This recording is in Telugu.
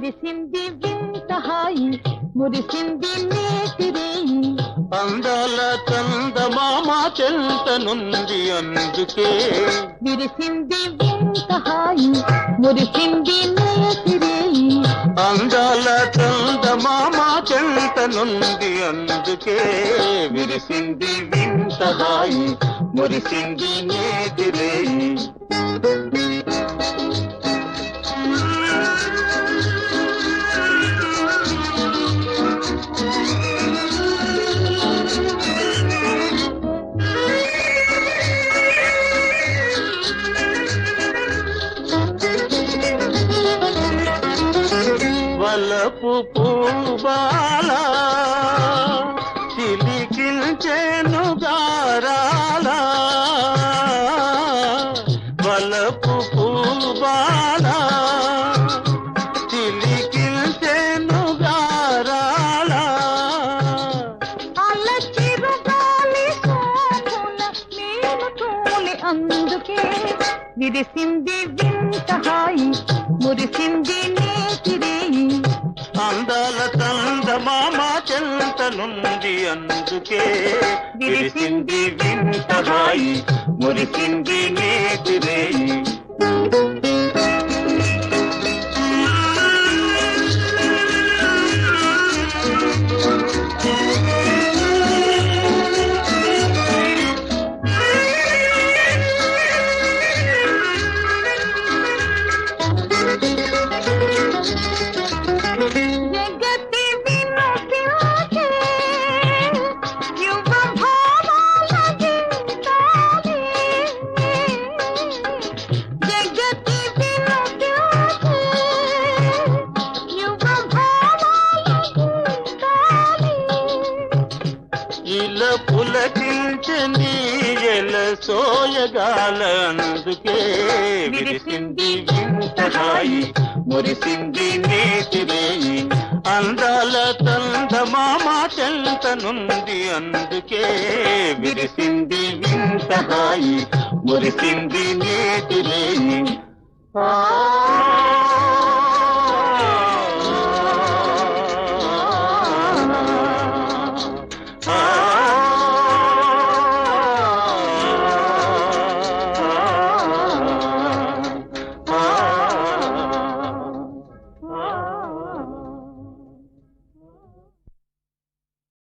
విరిసింది వింత హాయి మురిసింది నేతిరేయి. అందాల చందమామ చెంతనుంది అందుకే. విరిసింది వింత హాయి మురిసింది నేతిరేయి. అందాల చందమామ చెంతనుంది అందుకే. విరిసింది వింత హాయి మురిసింది నేతిరేయి. వలపు పూబాల చిలికించెను గారాల. వలపు పూబాల చిలికిల్చెను గారాల. అందుకే విరిసింది వింత హాయి మురిసింది నేతిరే చెంతనుంది అందుకే విరిసింది వింత హాయి మురిసింది నేతిరేయి నీల పులకించని ఎల సోయగాల విరిసింది వింతహాయి మురిసింది నేతిరేయి అందాల తంద చందమామ చెంతనుంది అందుకే విరిసింది వింతహాయి మురిసింది నేతిరేయి ఆ